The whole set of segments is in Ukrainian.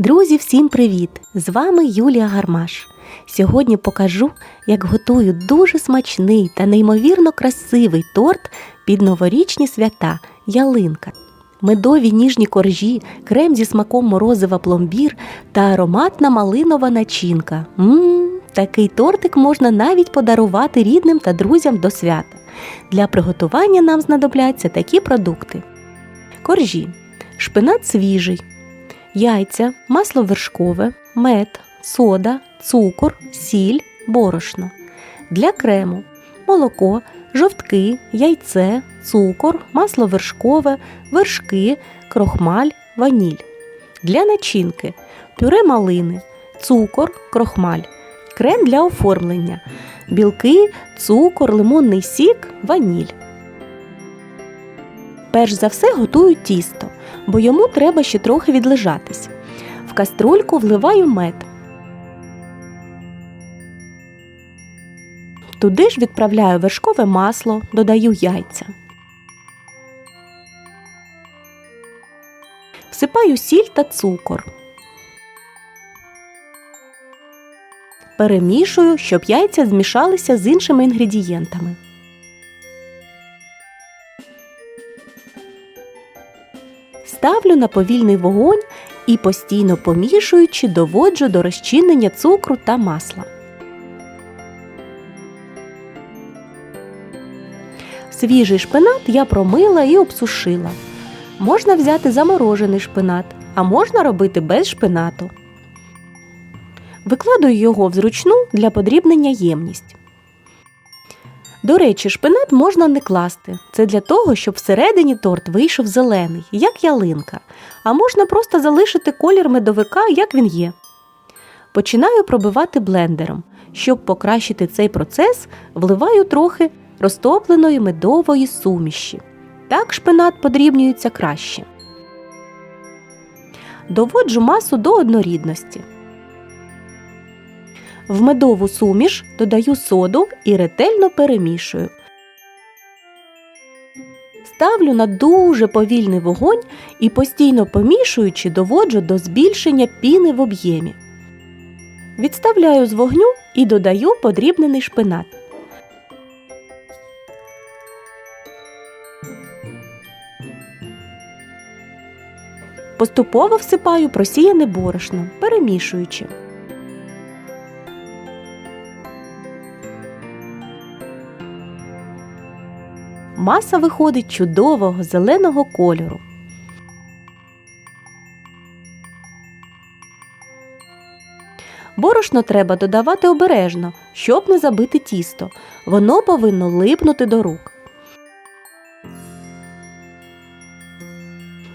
Друзі, всім привіт! З вами Юлія Гармаш. Сьогодні покажу, як готую дуже смачний та неймовірно красивий торт під новорічні свята ялинка. Медові ніжні коржі, крем зі смаком морозива пломбір та ароматна малинова начинка. Мм, такий тортик можна навіть подарувати рідним та друзям до свята. Для приготування нам знадобляться такі продукти: коржі, шпинат свіжий, яйця, масло вершкове, мед, сода, цукор, сіль, борошно. Для крему молоко, жовтки, яйце, цукор, масло вершкове, вершки, крохмаль, ваніль. Для начинки пюре малини, цукор, крохмаль, крем для оформлення, білки, цукор, лимонний сік, ваніль. Перш за все готую тісто, бо йому треба ще трохи відлежатись. В каструльку вливаю мед. Туди ж відправляю вершкове масло, додаю яйця. Всипаю сіль та цукор. Перемішую, щоб яйця змішалися з іншими інгредієнтами. Ставлю на повільний вогонь і постійно помішуючи доводжу до розчинення цукру та масла. Свіжий шпинат я промила і обсушила. Можна взяти заморожений шпинат, а можна робити без шпинату. Викладаю його в зручну для подрібнення ємність. До речі, шпинат можна не класти. Це для того, щоб всередині торт вийшов зелений, як ялинка, а можна просто залишити колір медовика, як він є. Починаю пробивати блендером. Щоб покращити цей процес, вливаю трохи розтопленої медової суміші. Так шпинат подрібнюється краще. Доводжу масу до однорідності. В медову суміш додаю соду і ретельно перемішую. Ставлю на дуже повільний вогонь і постійно помішуючи доводжу до збільшення піни в об'ємі. Відставляю з вогню і додаю подрібнений шпинат. Поступово всипаю просіяне борошно, перемішуючи. Маса виходить чудового зеленого кольору. Борошно треба додавати обережно, щоб не забити тісто. Воно повинно липнути до рук.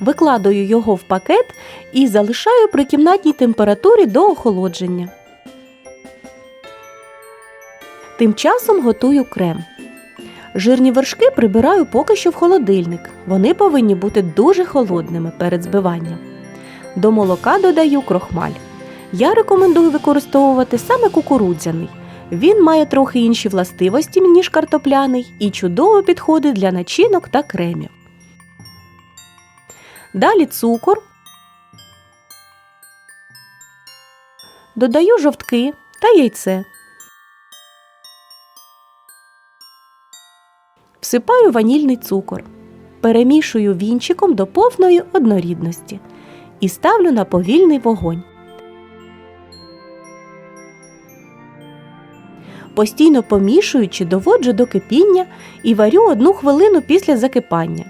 Викладаю його в пакет і залишаю при кімнатній температурі до охолодження. Тим часом готую крем. Жирні вершки прибираю поки що в холодильник. Вони повинні бути дуже холодними перед збиванням. До молока додаю крохмаль. Я рекомендую використовувати саме кукурудзяний. Він має трохи інші властивості, ніж картопляний, і чудово підходить для начинок та кремів. Далі цукор. Додаю жовтки та яйце. Всипаю ванільний цукор. Перемішую вінчиком до повної однорідності і ставлю на повільний вогонь. Постійно помішуючи, доводжу до кипіння і варю одну хвилину після закипання,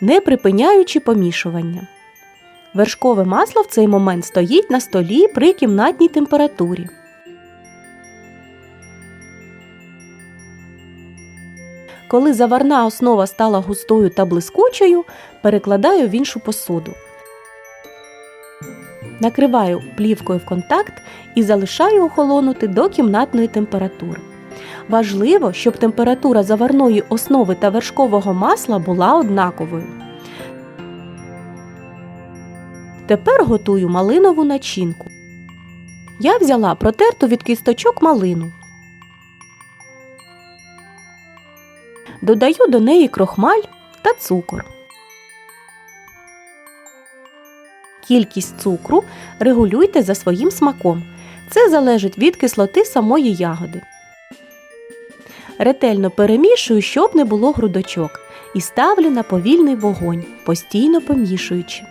не припиняючи помішування. Вершкове масло в цей момент стоїть на столі при кімнатній температурі. Коли заварна основа стала густою та блискучою, перекладаю в іншу посуду. Накриваю плівкою в контакт і залишаю охолонути до кімнатної температури. Важливо, щоб температура заварної основи та вершкового масла була однаковою. Тепер готую малинову начинку. Я взяла протерту від кісточок малину. Додаю до неї крохмаль та цукор. Кількість цукру регулюйте за своїм смаком. Це залежить від кислоти самої ягоди. Ретельно перемішую, щоб не було грудочок, і ставлю на повільний вогонь, постійно помішуючи.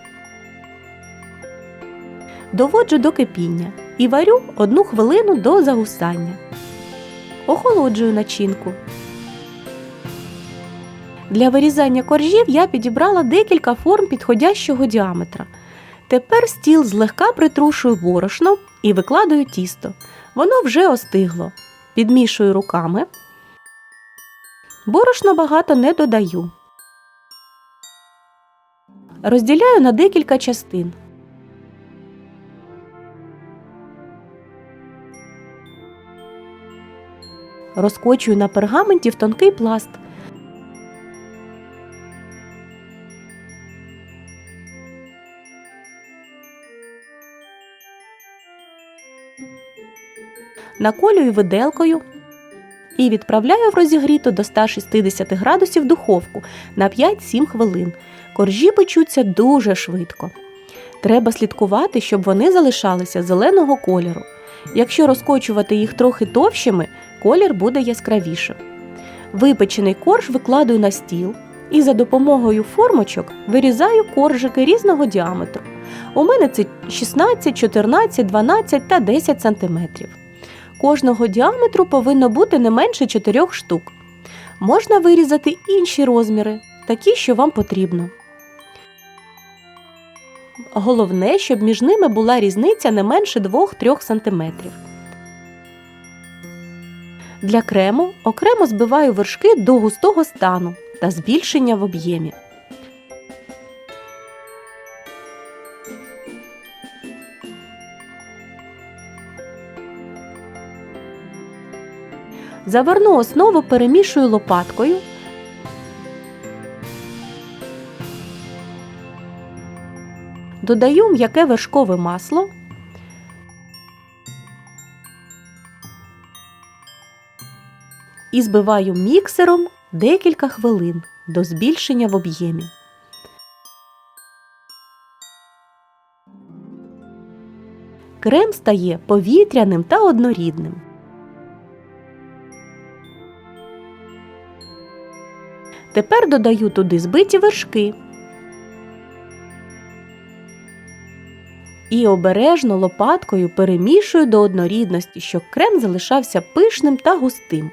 Доводжу до кипіння і варю одну хвилину до загусання. Охолоджую начинку. Для вирізання коржів я підібрала декілька форм підходящого діаметра. Тепер стіл злегка притрушую борошном і викладаю тісто. Воно вже остигло. Підмішую руками. Борошна багато не додаю. Розділяю на декілька частин. Розкочую на пергаменті в тонкий пласт. Наколюю виделкою і відправляю в розігріту до 160 градусів духовку на 5-7 хвилин. Коржі печуться дуже швидко. Треба слідкувати, щоб вони залишалися зеленого кольору. Якщо розкочувати їх трохи товщими, колір буде яскравішим. Випечений корж викладаю на стіл і за допомогою формочок вирізаю коржики різного діаметру. У мене це 16, 14, 12 та 10 см. Кожного діаметру повинно бути не менше 4 штук. Можна вирізати інші розміри, такі, що вам потрібно. Головне, щоб між ними була різниця не менше 2-3 см. Для крему окремо збиваю вершки до густого стану та збільшення в об'ємі. Заверну основу перемішую лопаткою. Додаю м'яке вершкове масло. І збиваю міксером декілька хвилин до збільшення в об'ємі. Крем стає повітряним та однорідним. Тепер додаю туди збиті вершки. І обережно лопаткою перемішую до однорідності, щоб крем залишався пишним та густим.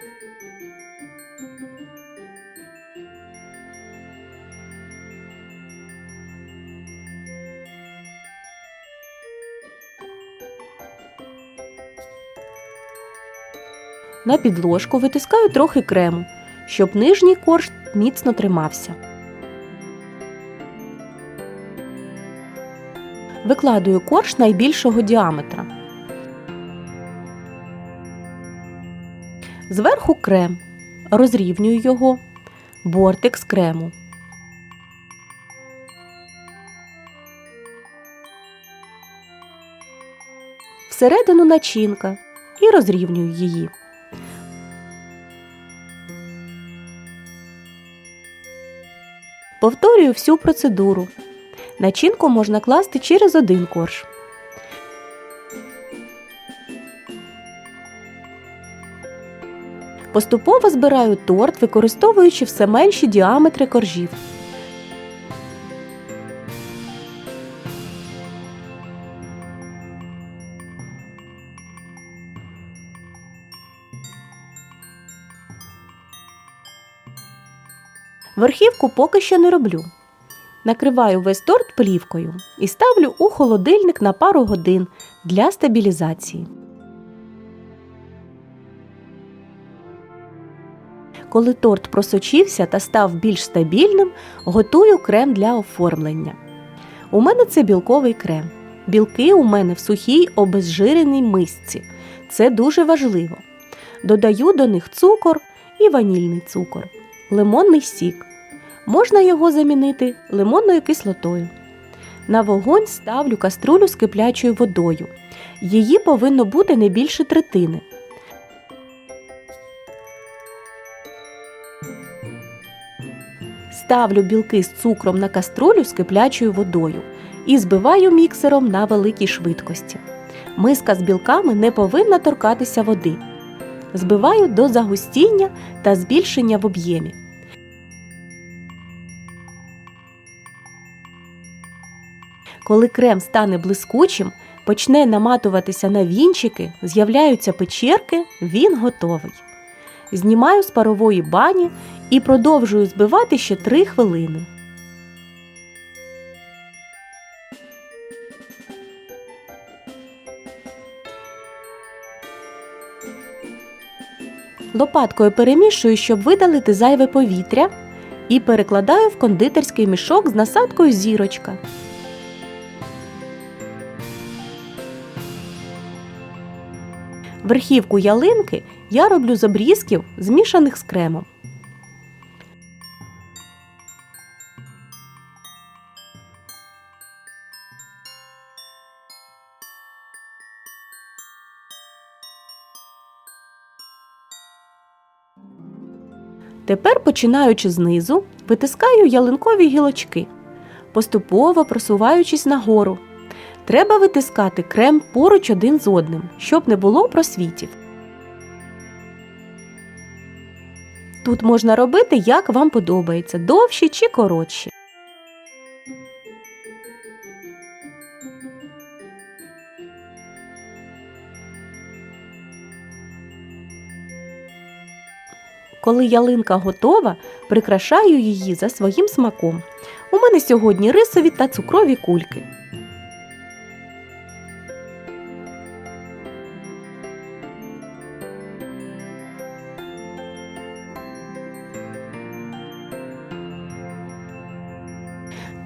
На підложку витискаю трохи крему, щоб нижній корж міцно тримався. Викладую корж найбільшого діаметра. Зверху крем. Розрівнюю його. Бортик з крему. Всередину начинка і розрівнюю її. Повторюю всю процедуру. Начинку можна класти через один корж. Поступово збираю торт, використовуючи все менші діаметри коржів. Верхівку поки що не роблю. Накриваю весь торт плівкою і ставлю у холодильник на пару годин для стабілізації. Коли торт просочився та став більш стабільним, готую крем для оформлення. У мене це білковий крем. Білки у мене в сухій обезжиреній мисці. Це дуже важливо. Додаю до них цукор і ванільний цукор, лимонний сік. Можна його замінити лимонною кислотою. На вогонь ставлю каструлю з киплячою водою. Її повинно бути не більше третини. Ставлю білки з цукром на каструлю з киплячою водою і збиваю міксером на великій швидкості. Миска з білками не повинна торкатися води. Збиваю до загустіння та збільшення в об'ємі. Коли крем стане блискучим, почне наматуватися на вінчики, з'являються печерки, він готовий. Знімаю з парової бані і продовжую збивати ще 3 хвилини. Лопаткою перемішую, щоб видалити зайве повітря, і перекладаю в кондитерський мішок з насадкою зірочка. Верхівку ялинки я роблю з обрізків, змішаних з кремом. Тепер, починаючи знизу, витискаю ялинкові гілочки, поступово просуваючись нагору. Треба витискати крем поруч один з одним, щоб не було просвітів. Тут можна робити, як вам подобається, довші чи коротші. Коли ялинка готова, прикрашаю її за своїм смаком. У мене сьогодні рисові та цукрові кульки.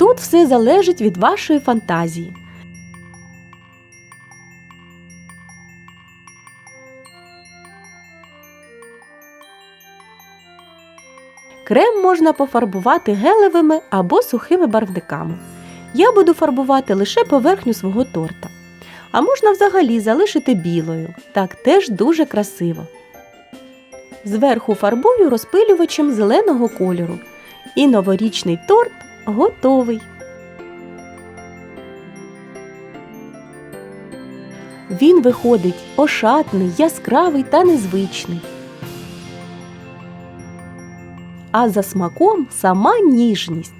Тут все залежить від вашої фантазії. Крем можна пофарбувати гелевими або сухими барвниками. Я буду фарбувати лише поверхню свого торта. А можна взагалі залишити білою. Так теж дуже красиво. Зверху фарбую розпилювачем зеленого кольору. І новорічний торт готовий. Він виходить ошатний, яскравий та незвичний. А за смаком сама ніжність.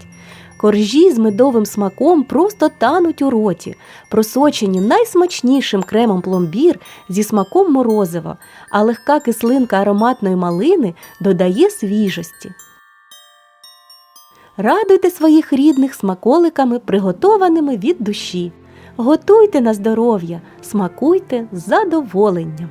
Коржі з медовим смаком просто тануть у роті, просочені найсмачнішим кремом пломбір зі смаком морозива, а легка кислинка ароматної малини додає свіжості. Радуйте своїх рідних смаколиками, приготованими від душі. Готуйте на здоров'я, смакуйте з задоволенням.